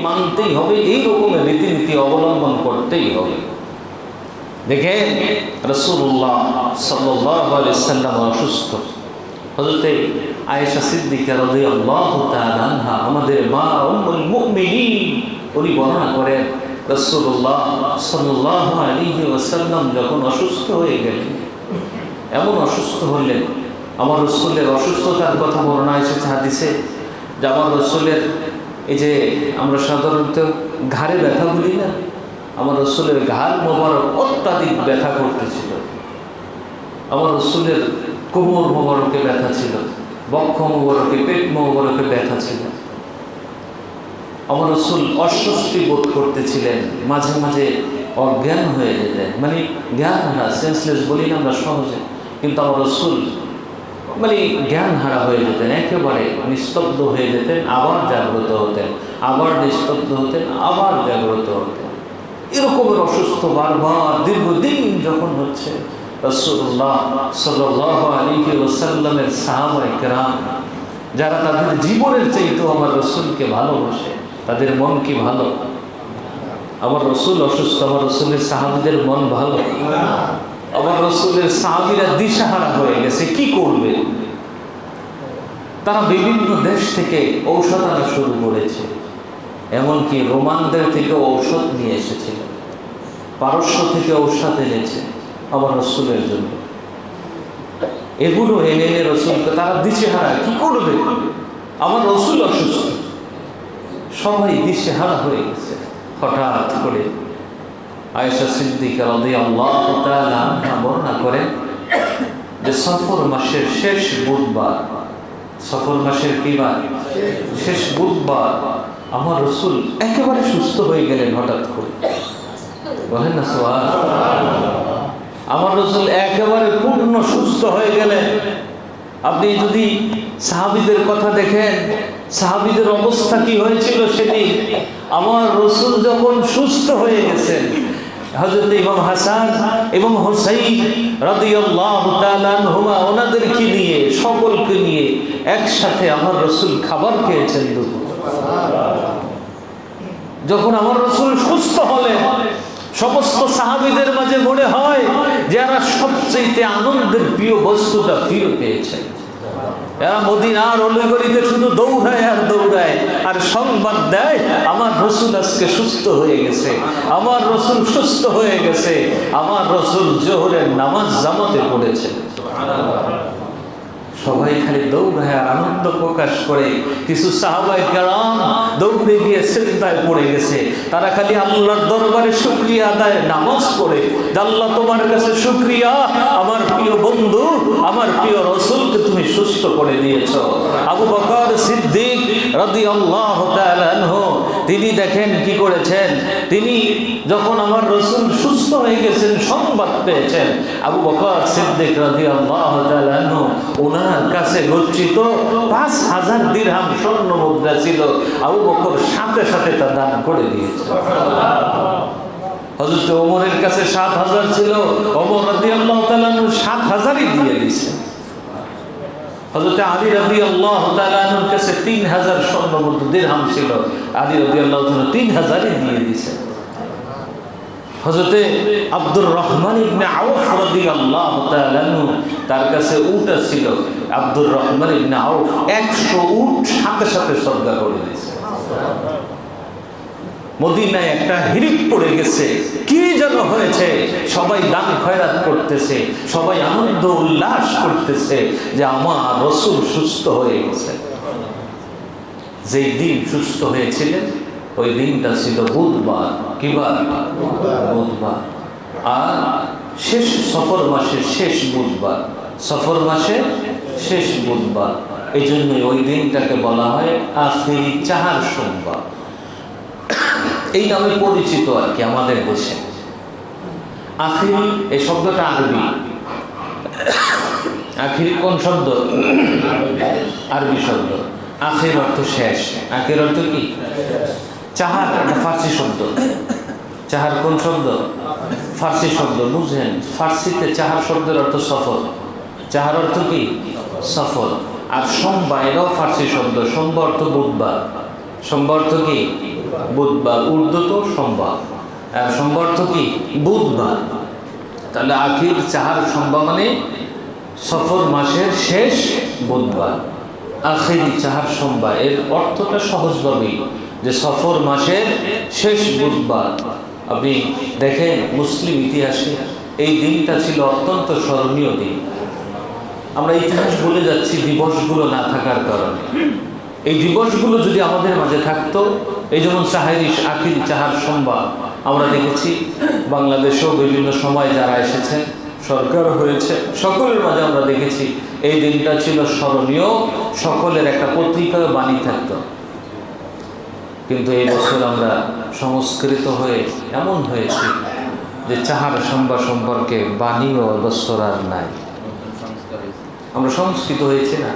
মানতেই হবে, এই রকমের রীতিনীতি অবলম্বন করতেই হবে। দেখেন রসুল্লাহ সাল্লাম অসুস্থ। হজরতে আয়েশা সিদ্দিকা রদি আল্লাহ আনহা আমাদের মা উম্মুল মুমিনিন, উনি বর্ণনা করেন রসুল্লাহ সাল্লাহ আলী ওসাল্লাম যখন অসুস্থ হয়ে গেলেন, এমন অসুস্থ হলেন, আমার রসুলের অসুস্থতার কথা বর্ণনা এসেছে হাদিসে, যে আমার রসুলের এই যে আমরা সাধারণত ঘাড়ে ব্যথা বলি না, আমার রসুলের ঘাড় মোবারক অত্যাধিক ব্যথা করতেছিল। আমার রসুলের কোমর মোবারকে ব্যথা ছিল, বক্ষ মোবারকে, পেট মোবারকে ব্যথা ছিল। আমার রসুল অস্বস্তি বোধ করতেছিলেন, মাঝে মাঝে অজ্ঞান হয়ে যেতেন। মানে জ্ঞান হারা সেন্সলেস বলি না আমরা সহজে, কিন্তু আমার রসুল মানে জ্ঞান হারা হয়ে যেতেন একেবারে নিস্তব্ধ হয়ে যেতেন, আবার জাগ্রত হতেন, আবার নিস্তব্ধ হতেন, আবার জাগ্রত হতেন। এরকমের অসুস্থ বারবার দীর্ঘদিন যখন হচ্ছে রসুল্লাহ সাহাবায় কেরাম, যারা তাদের জীবনের চাইতেও আমার রসুলকে ভালোবাসে, তাদের মন কি ভালো? আমার রসুল অসুস্থ, আমার রসুলের সাহাবিদের মন ভালো? আমার রসুলের সাহাবিরা দিশাহারা হয়ে গেছে, কি করবে? তারা বিভিন্ন দেশ থেকে ঔষধ আনা শুরু করেছে। এমনকি রোমানদের থেকে ঔষধ নিয়ে এসেছিল। পারস্য থেকে ঔষধ এনেছে আবার রসুলের জন্য। এগুলো এনে এনে রসুলকে তারা দিশেহারা, কি করবে? আমার রসুল অসুস্থ। সবাই দিশেহারা হয়ে গেছে, হঠাৎ করে। আয়েশা সিদ্দিকা রদি আল্লাহ বর্ণনা করেন যে সফর মাসের শেষ বুধবার সফর মাসের কি বার শেষ বুধবার আমার রসুল একেবারে সুস্থ হয়ে গেলেন হঠাৎ করে বলেন না সোহার আমার রসুল একেবারে পূর্ণ সুস্থ হয়ে গেলেন আপনি যদি সাহাবিদের কথা দেখেন সাহাবিদের অবস্থা কি হয়েছিল সেটি আমার রসুল যখন সুস্থ হয়ে গেছেন হজরত ইমাম হাসান এবং হোসাইন আনহুমা, ওনাদেরকে নিয়ে, সকলকে নিয়ে একসাথে আমার রসুল খাবার খেয়েছেন যখন আমার রসুল সুস্থ হলেন, সমস্ত সাহাবিদের মাঝে মনে হয় যারা সবচেয়ে আনন্দের প্রিয় বস্তুটা ফিরে পেয়েছেন। এরা মদিনার অলিগলিতে শুধু দৌড়ায় আর দৌড়ায়। আর সংবাদ দেয়, আমার রসুল আজকে সুস্থ হয়ে গেছে, আমার রসুল সুস্থ হয়ে গেছে, আমার রসুল জোহরের নামাজ জামাতে পড়েছে। সবাই খালি দৌড়ায় আনন্দ প্রকাশ করে। কিছু সাহাবাই কেরাম দৌড়ে গিয়ে চিন্তায় পড়ে গেছে। তারা খালি আল্লাহর দরবারে শুক্রিয়া আদায় নামাজ পড়ে। আল্লাহ তোমার কাছে শুক্রিয়া, আমার প্রিয় বন্ধু, আমার প্রিয় রসুলকে তুমি সুস্থ করে দিয়েছ। আবু বকর সিদ্দিক রদি আল্লাহ তিনি দেখেন কি করেছেন? তিনি যখন আমার রসুল সুস্থ হয়ে গেছেন, সংবাদ পেয়েছেন। আবু বকর সিদ্দিক রদি আল্লাহ ওনার কাছে গচ্ছিত পাঁচ হাজার দিরহাম স্বর্ণ মুদ্রা ছিল। আবু বকর সাথে সাথে তা দান করে দিয়েছে। হজরত ওমরের কাছে সাত হাজার ছিল, ওমর রাদি আল্লাহ সাত হাজারই দিয়ে দিয়েছে। হজরত আলী রবি আল্লাহ তালুর কাছে তিন হাজার স্বর্ণ মুদ্রা দিরহাম ছিল। আলী রবি আল্লাহ তিন হাজারই দিয়ে দিয়েছে। হজরতে আব্দুর রহমান ইবনে আউফ রাদিয়াল্লাহু তাআলা তার কাছে উট ছিল। আব্দুর রহমান ইবনে আউফ 100 উট সাথে সাথে শ্রদ্ধা করে দিয়েছে। মদিনায় একটা হিরিক পড়ে গেছে। কি যেন হয়েছে? সবাই দান খয়রাত করতেছে, সবাই আনন্দ উল্লাস করতেছে যে আমার রসুল সুস্থ হয়ে গেছে। যেই দিন সুস্থ হয়েছিলেন, ওই দিনটা ছিল বুধবার। কিবার বুধবার। আর শেষ সফর মাসের শেষ বুধবার। সফর মাসে শেষ বুধবার। এই জন্যই ওই দিনটাকে বলা হয় আখেরি চাহার সোমবার। এই নামে পরিচিত আর কি, আমাদের দেশে আখিরি, এই শব্দটা আরবি। আখিরি কোন শব্দ? আরবি শব্দ। আখের অর্থ শেষ। আখের অর্থ কি? চাহার একটা ফার্সি শব্দ। চাহার কোন শব্দ? ফার্সি শব্দ, বুঝলেন? ফার্সিতে চাহার শব্দের অর্থ সফর চাহার অর্থ কি? সফর আর সোমবার, এটাও ফার্সি শব্দ। সোমবার অর্থ বুধবার। সোমবার অর্থ কি? বুধবার উর্দু তো সোমবার সোমবার তো কি? বুধবার। তাহলে আখির, চাহার, সোমবার মানে সফর মাসের শেষ বুধবার। আখিরি, চাহার, সোমবার। এর অর্থটা সহজভাবেই যে সফর মাসের শেষ বুধবার। আপনি দেখেন মুসলিম ইতিহাসে এই দিনটা ছিল অত্যন্ত স্মরণীয় দিন। আমরা ইতিহাস ভুলে যাচ্ছি দিবসগুলো না থাকার কারণে। এই দিবসগুলো যদি আমাদের মাঝে থাকতো এই যেমন চাহারি আখির চাহার সোমবার আমরা দেখেছি বাংলাদেশেও বিভিন্ন সময় যারা এসেছেন, সরকার হয়েছে, সকলের মাঝে আমরা দেখেছি এই দিনটা ছিল স্মরণীয়, সকলের একটা পত্রিকায় বাণী থাকতো। কিন্তু এই বছর আমরা সংস্কৃত হয়ে এমন হয়েছি যে চাহার সোমবার সম্পর্কে বাণী ও বছর আর নাই। আমরা সংস্কৃত হয়েছি না,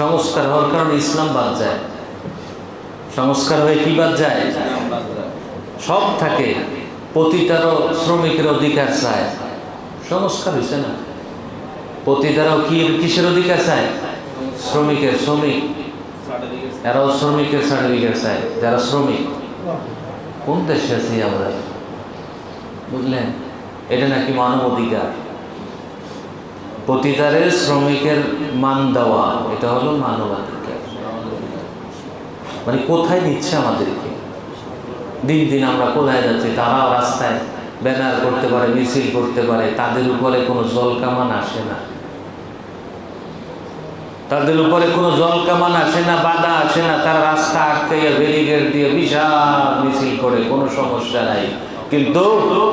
সংস্কার হওয়ার কারণে ইসলাম বাদ যায়। সংস্কার হয়ে কি বাদ যায়? সব থাকে। পতিতারও শ্রমিকের অধিকার চায়। সংস্কার হয়েছে না। পতিতারাও কি কিসের অধিকার চায়? শ্রমিকের, শ্রমিক। এরাও শ্রমিকের সার্টিফিকেট চায়, যারা শ্রমিক। কোন দেশে আছি আমরা? বুঝলেন? এটা নাকি মানব অধিকার। পতিতারের শ্রমিকের মান দেওয়া, এটা হলো মানবাধিকার মানে কোথায় নিচ্ছে আমাদেরকে? দিন দিন আমরা কোথায় যাচ্ছি, তারাও রাস্তায় ব্যানার করতে পারে, মিছিল করতে পারে, তাদের উপরে কোনো জল কামান আসে না। তাদের উপরে কোনো জল কামান আসে না, বাধা আসে না, তারা রাস্তা আটকাইয়া ব্যারিকেড দিয়ে বিশাল মিছিল করে, কোনো সমস্যা নাই। কিন্তু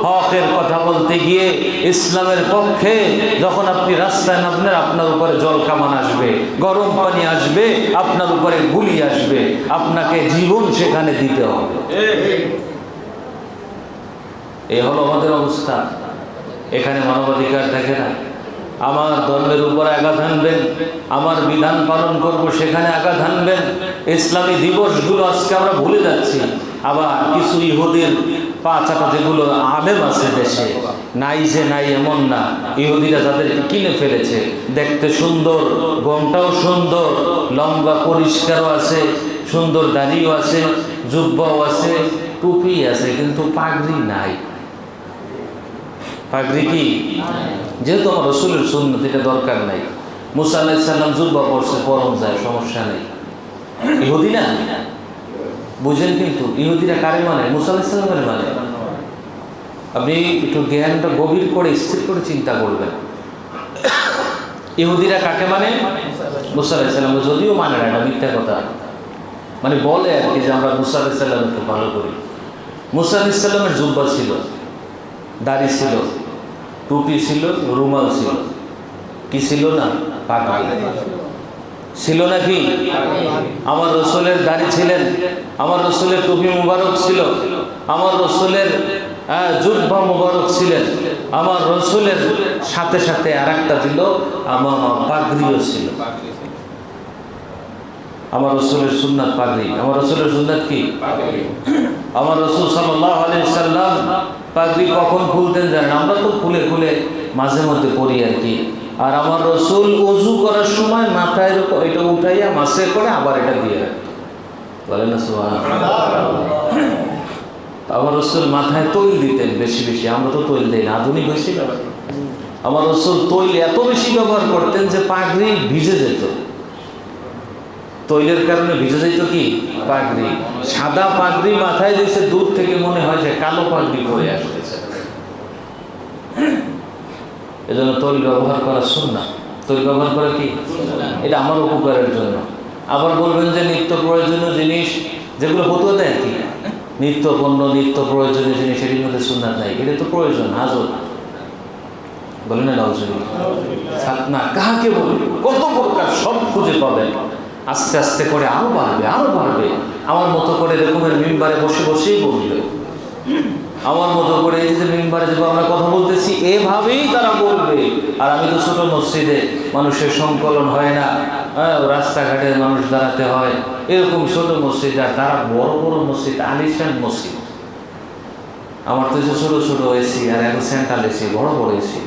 হকের কথা বলতে গিয়ে ইসলামের পক্ষে যখন আপনি রাস্তায় নামবেন, আপনার উপরে জল কামান আসবে, গরম পানি আসবে, আপনার উপরে গুলি আসবে, আপনাকে জীবন সেখানে দিতে হবে। এই হলো আমাদের অবস্থা। এখানে মানবাধিকার থাকে না। আমার ধর্মের উপরে আঘাত হানবেন, আমার বিধান পালন করব সেখানে আঘাত হানবেন। ইসলামী দিবসগুলো আজকে আমরা ভুলে যাচ্ছি। আবার কিছু ইহুদির পাঁচাটা যেগুলো আবেম আছে দেশে, নাই যে নাই এমন না, ইহুদিরা যাদেরকে কিনে ফেলেছে। দেখতে সুন্দর, গমটাও সুন্দর, লম্বা পরিষ্কারও আছে, সুন্দর দাড়িও আছে, জুব্বাও আছে, টুপি আছে, কিন্তু পাগড়ি নাই। পাগড়ি কি? যেহেতু আমার রসুলের সুন্নত, এটা দরকার নাই। মুসা আলাইসাল্লাম জুব্বা পড়ছে পরম যায়, সমস্যা নেই। ইহুদি না? বুঝেন কিন্তু, ইহুদিরা কারে মানে? মুসা আলাইসাল্লামের মানে। আপনি একটু জ্ঞানটা গভীর করে, স্থির করে চিন্তা করবেন। ইহুদিরা কাকে মানে? মুসা আলাইসাল্লাম যদিও মানে না, এটা মিথ্যা কথা। মানে বলে আর কি যে আমরা মুসা আলাইসাল্লামকে ভালো করি। মুসা আলাইসাল্লামের জুব্বা ছিল, দাড়ি ছিল, টুপি ছিল, রুমাল ছিল। কি ছিল না? পাগড়ি। ছিল নাকি? আমার রসুলের দাড়ি ছিলেন, আমার রসুলের টুপি মুবারক ছিল, আমার রসুলের জুব্বা মুবারক ছিলেন, আমার রসুলের সাথে সাথে আর একটা ছিল আমার পাগড়িও ছিল। আমার রসুলের সুন্নাত পাগড়ি, আমার রসুলের সুন্নাত কি? আমার রসুল সাল্লাহ সাল্লাম পাগড়ি কখন খুলতেন জানেন? আমরা তো খুলে খুলে মাঝে মধ্যে পড়ি আর কি। আর আমার রসুল অজু করার সময় মাথায় এটা উঠাইয়া মাসে করে আবার এটা দিয়ে রাখত। বলে না আমার রসুল মাথায় তৈল দিতেন বেশি বেশি, আমরা তো তৈল দিই না, আধুনিক বেশি আমার রসুল তৈল এত বেশি ব্যবহার করতেন যে পাগড়ি ভিজে যেত। তৈলের কারণে ভিজে যেত কি? পাগড়ি। সাদা পাগড়ি মাথায় দিয়েছে, দূর থেকে মনে হয় যে কালো পাগড়ি পরে আসতেছে এজন্য তৈল ব্যবহার করা শুন না তৈল ব্যবহার করা কি? এটা আমার উপকারের জন্য। আবার বলবেন যে নিত্য প্রয়োজনীয় জিনিস, যেগুলো হতো দেয় কি? নিত্য পণ্য, নিত্য প্রয়োজনীয় জিনিস, এটির মধ্যে সুন্নাত নাই। এটা তো প্রয়োজন হাজর বলেন না না, কাহাকে বলবে কত প্রকার সব খুঁজে পাবেন আস্তে আস্তে করে আরও বাড়বে আরও বাড়বে। আমার মতো করে এরকমের মেম্বারে বসে বসেই বলবে। আমার মতো করে এই যে মেম্বারে যে আমরা কথা বলতেছি, এভাবেই তারা বলবে। আর আমি তো ছোট মসজিদে মানুষের সংকলন হয় না। হ্যাঁ রাস্তাঘাটে মানুষ দাঁড়াতে হয়। এরকম ছোট মসজিদ আর তারা বড় বড় মসজিদ, আলিশান মসজিদ। আমার তো যে ছোটো ছোটো এসি আর এখন সেন্ট্রাল এসি বড় বড় এসি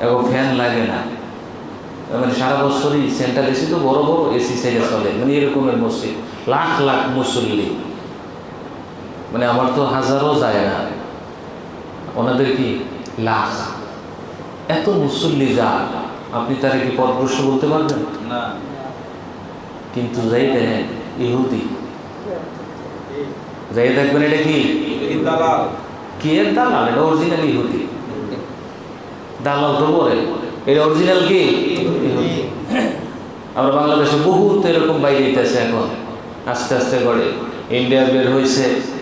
এখন ফ্যান লাগে না। মানে সারা বছরই সেন্ট্রাল এসি তো বড় বড় এসি সাইডে চলে। মানে এরকমের মসজিদ। লাখ লাখ মুসল্লি। মানে আমার তো হাজারও যায় না। ওনাদের কি? লাখ। এত মুসল্লি যা আপনি তারা কি পদপ্রশ্ন বলতে পারবেন? না। কিন্তু যাই দেখেন ইহুদি। যাই দেখবেন এটা কি? দালাল। কি এর দালাল? এটা অরিজিনাল ইহুদি। দালাল তো বলে এটা অরিজিনাল কি? আমরা বাংলাদেশে বহুত এরকম বাইরে যেতেছে এখন। আস্তে আস্তে করে। ইন্ডিয়া বের হয়েছে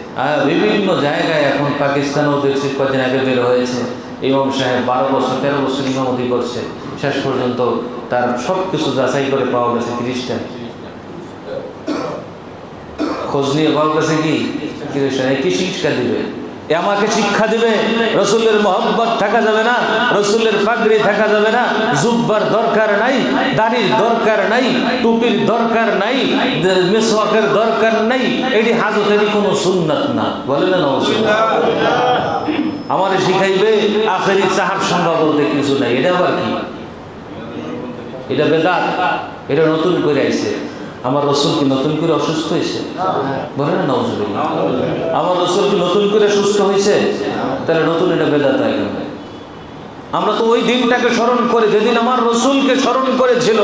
বিভিন্ন জায়গায় এখন পাকিস্তানও দেখছি কদিন আগে বের হয়েছে। ইমাম সাহেব বারো বছর, তেরো বছর ইমামতি করছে। শেষ পর্যন্ত তার সব কিছু যাচাই করে পাওয়া গেছে খ্রিস্টান। খোঁজ নিয়ে পাওয়া গেছে কি? খ্রিস্টান। এই কি শিক্ষা দিবে? এ আমাকে শিক্ষা দিবে, রসুলের মোহব্বত থাকা যাবে না, রসুলের পাগড়ি থাকা যাবে না, জুব্বার দরকার নাই, দাড়ির দরকার নাই, টুপির দরকার নাই, মেসওয়াকের দরকার নাই, এটি হাজতেরই কোনো সুন্নাত না। বলে না আমার শিখাইবে, আখেরি চাহার সংখ্যা বলতে কিছু নাই। এটা আবার কি? এটা বেদাত, এটা নতুন করে আইছে। আমার রসুল কি নতুন করে অসুস্থ হয়েছে? বলে না নজরুল আমার রসুল কি নতুন করে সুস্থ হয়েছে? তাহলে নতুন এটা বেদাত কেন আমরা তো ওই দিনটাকে স্মরণ করে, যেদিন আমার রসুলকে স্মরণ করেছিল,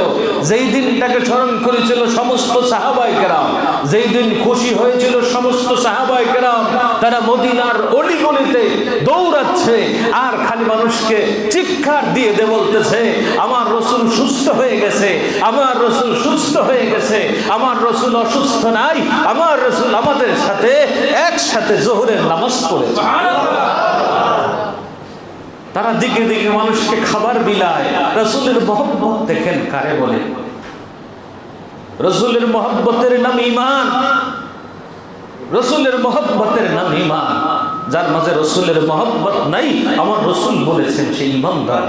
যেই দিনটাকে স্মরণ করেছিল সমস্ত সাহাবাই কেরাম, যেই দিন খুশি হয়েছিল সমস্ত সাহাবাই কেরাম, তারা মদিনার অলিগলিতে দৌড়াচ্ছে, আর খালি মানুষকে চিৎকার দিয়ে দে বলতেছে, আমার রসুল সুস্থ হয়ে গেছে, আমার রসুল সুস্থ হয়ে গেছে, আমার রসুল অসুস্থ নাই, আমার রসুল আমাদের সাথে একসাথে জোহরের নামাজ পড়েছে। তারা দিকে দিকে মানুষকে খাবার বিলায়। রসুলের মহব্বত দেখেন কারে বলে? রসুলের মহব্বতের নাম ইমান রসুলের মহব্বতের নাম ইমান যার মাঝে রসুলের মহব্বত নাই, আমার রসুল বলেছেন সে ইমানদার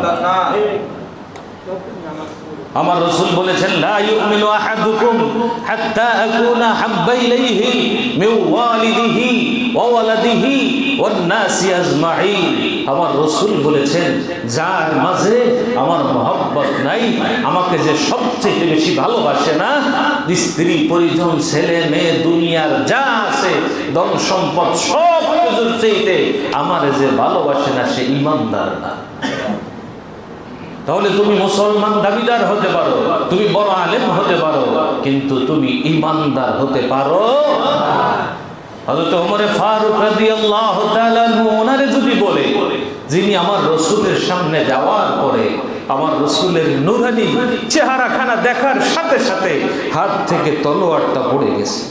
আমার রসুল বলেছেন, লা ইউমিনু আহাদুকুম হাত্তা আকুনা হাব্বা ইলাইহি মিন ওয়ালিদিহি ওয়া ওয়ালাদিহি আমার রসুল বলেছেন, যার মাঝে আমার মহব্বত নাই, আমাকে যে সবচেয়ে বেশি ভালোবাসে না স্ত্রী, পরিজন, ছেলে, মেয়ে, দুনিয়ার যা আছে, ধন সম্পদ সব কিছুর চাইতে আমার যে ভালোবাসে না, সে ইমানদার না। তাহলে তুমি মুসলমান দাবিদার হতে পারো, তুমি বড় আলেম হতে পারো, কিন্তু তুমি ইমানদার হতে পারো হযরত ওমরে ফারুক রাদিয়াল্লাহু তাআলা ওনারে যদি বলে, যিনি আমার রসুলের সামনে যাওয়ার পরে আমার রসুলের নুরানি চেহারাখানা দেখার সাথে সাথে হাত থেকে তলোয়ারটা পড়ে গেছে।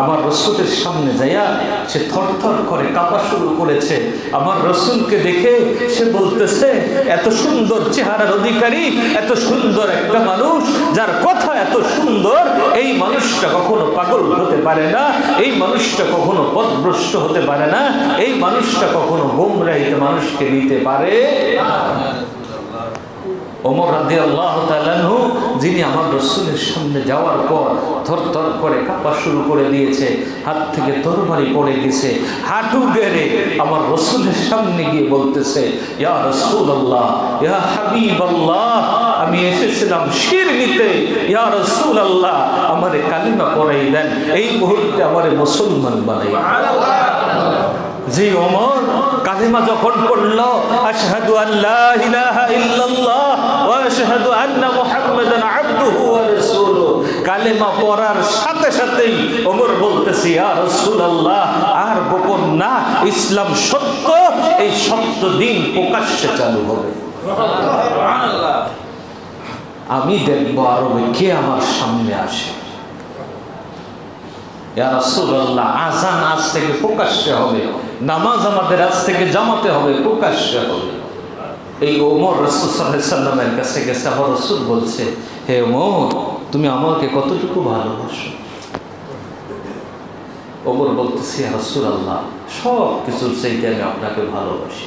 আমার রসুলের সামনে যাইয়া সে থরথর করে কাঁপা শুরু করেছে। আমার রসুলকে দেখে সে বলতেছে, এত সুন্দর চেহারার অধিকারী, এত সুন্দর একটা মানুষ, যার কথা এত সুন্দর, এই মানুষটা কখনো পাগল হতে পারে না, এই মানুষটা কখনো পথভ্রষ্ট হতে পারে না, এই মানুষটা কখনো গোমরাইতে মানুষকে নিতে পারে ওমর রাদি আল্লাহ যিনি আমার রসুলের সামনে যাওয়ার পর থর থর করে কাঁপা শুরু করে দিয়েছে, হাত থেকে তরবারি পড়ে গেছে, হাঁটু গেড়ে আমার রসুলের সামনে গিয়ে বলতেছে, ইয়া রসুল আল্লাহ ইয়া হাবিব আল্লাহ আমি এসেছিলাম শির নিতে ইয়া রসুল আল্লাহ আমারে কালিমা পড়াই দেন এই মুহূর্তে আমার মুসলমান বানাই জি ওমর, কালিমা যখন পড়ল, আশহাদু আল্লাহ ইলাহা ইল্লাল্লাহ ওয়া আশহাদু আন্না মুহাম্মাদান আবদুহু ওয়া রাসূলুহু। কালিমা পড়ার সাথে সাথেই ওমর বলতেছি, ইয়া রাসূলুল্লাহ, আর গোপন না, ইসলাম সত্য, এই সত্য দিন প্রকাশ্যে চালু হবে। আমি দেখব আরবে কে আমার সামনে আসে। ইয়া রাসূলুল্লাহ, আজান আজ থেকে প্রকাশ্যে হবে। নামাজ আমাদের আজ থেকে জামাতে হবে, প্রকাশ্যে হবে। এই ওমর রসুল সাল্লামের কাছে গেছে, আমার রসুল বলছে, হে ওমর, তুমি আমাকে কতটুকু ভালোবাসো? ওমর বলতেছি রসুল আল্লাহ সব কিছুর চাইতে আমি আপনাকে ভালোবাসি।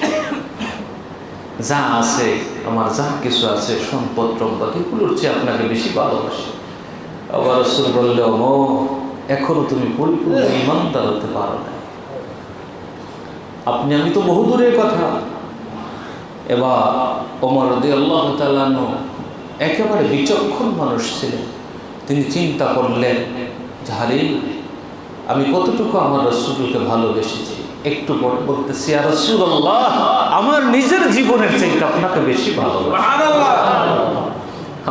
যা আছে, আমার যা কিছু আছে, সম্পদ টম্পদ এগুলোর চেয়ে আপনাকে বেশি ভালোবাসি। আবার রসুল বললে ও এখনও তুমি পরিপূর্ণ ইমানদার হতে পারো না। আপনি আমি তো বহু দূরের কথা। এবার ওমর রদি আল্লাহ তালানো একেবারে বিচক্ষণ মানুষ ছিলেন। তিনি চিন্তা করলেন ঝাড়ি আমি কতটুকু আমার রসুলকে ভালোবেসেছি? একটু বলতেছি আর রসুল্লাহ আমার নিজের জীবনের চাইতে আপনাকে বেশি ভালো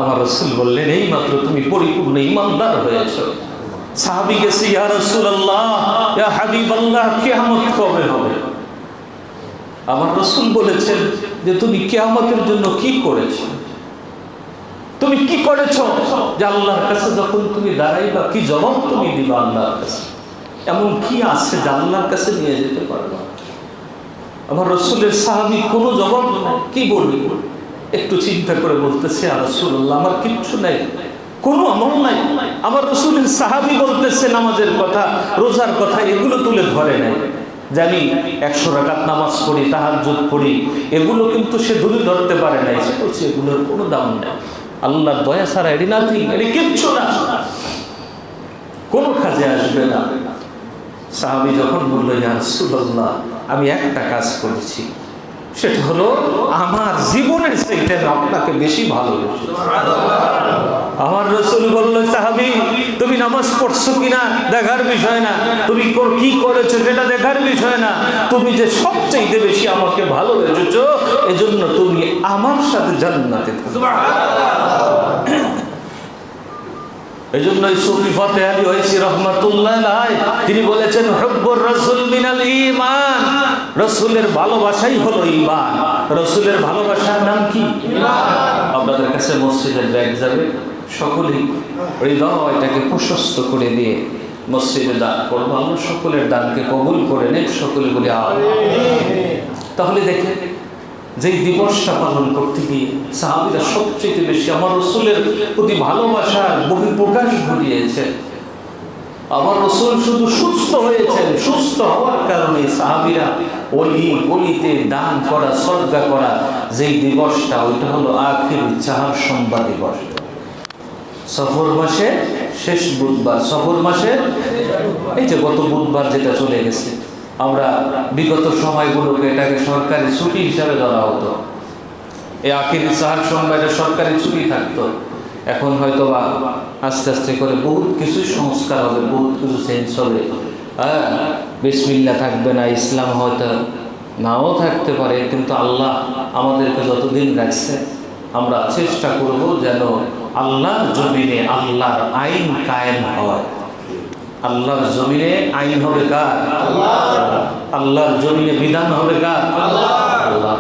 আমার রসুল বললেন এই মাত্র তুমি পরিপূর্ণ ইমানদার হয়েছ। সাহাবি গেছে ইয়া রসুল্লাহ ইয়া হাবিব আল্লাহ কেয়ামত কবে হবে? আমার রসুল বলেছেন যে তুমি কেয়ামতের জন্য কি করেছ? তুমি কি করেছ? যে আল্লাহর কাছে যখন তুমি দাঁড়াইবা, কি জবাব তুমি দিবা আল্লাহর কাছে? এমন কি আছে যে আল্লাহর কাছে নিয়ে যেতে পারবা? আমার রসুলের সাহাবি কোনো জবাব নাই। কি বলবি? একটু চিন্তা করে বলতেছে আর রসুল্লাহ আমার কিচ্ছু নাই, কোনো আমল নাই। আমার রসুলের সাহাবি বলতেছে, নামাজের কথা, রোজার কথা, এগুলো তুলে ধরে নাই। জানি একশো রাকাত নামাজ পড়ি, তাহাজ্জুদ পড়ি, এগুলো কিন্তু সে ধরে ধরতে পারে নাই। সে বলছে, এগুলোর কোনো দাম নেই। আল্লাহর দয়া ছাড়া এটি নাথিং এটি কিচ্ছু না। কোনো কাজে আসবে না। সাহাবি যখন বলল, ইয়া রাসূলুল্লাহ, আমি একটা কাজ করেছি। সেটা হলো আমার জীবনের আমি আপনাকে বেশি ভালো আমার রসুল বলল, সাহাবি নামাজ পড়ছো কিনা দেখার বিষয় না। তুমি কি করেছ সেটা দেখার বিষয় না। তুমি যে সবচাইতে বেশি আমাকে ভালোবেসেছো এজন্য তুমি আমার সাথে জান্নাতে এই জন্য সুফি ফতে আলী হয়েছি রহমতুল্লাহ তিনি বলেছেন হব্বর রসুল মিনাল ইমান রসুলের ভালোবাসাই হলো ইমান রসুলের ভালোবাসার নাম কি? আপনাদের কাছে মসজিদের ব্যাগ যাবে। সকলেই হৃদয়টাকে প্রশস্ত করে দিয়ে মসজিদে দান করব। আমরা সকলের দানকে কবুল করে নেন সকলে বলে তাহলে দেখেন, যেই দিবসটা পালন করতে গিয়ে সাহাবিরা সবচেয়ে বেশি আমার রসুলের প্রতি ভালোবাসার বহিঃপ্রকাশ ঘটিয়েছে। আমার রসুল শুধু সুস্থ হয়েছেন, সুস্থ হওয়ার কারণে সাহাবিরা অলি গলিতে দান করা শ্রদ্ধা করা, যেই দিবসটা, ওইটা হলো আখির চাহার সম্বা দিবস। সফর মাসে শেষ বুধবার। সফর মাসে এই যে গত বুধবার যেটা চলে গেছে, আমরা বিগত সময়গুলোকে এটাকে সরকারি ছুটি হিসাবে ধরা হতো। এই আখির চাহার সোমবারে সরকারি ছুটি থাকতো। এখন হয়তো বা আস্তে আস্তে করে বহুত কিছুই সংস্কার হবে, বহুত কিছু চেঞ্জ হবে। হ্যাঁ বিসমিল্লা থাকবে না, ইসলাম হয়তো নাও থাকতে পারে, কিন্তু আল্লাহ আমাদেরকে যতদিন রাখছে, আমরা চেষ্টা করব যেন আল্লাহর জমিনে আল্লাহর আইন কায়েম হয়। আল্লাহর জমিনে আইন হবে কার? আল্লাহর জমিনে বিধান হবে কার? আল্লাহ।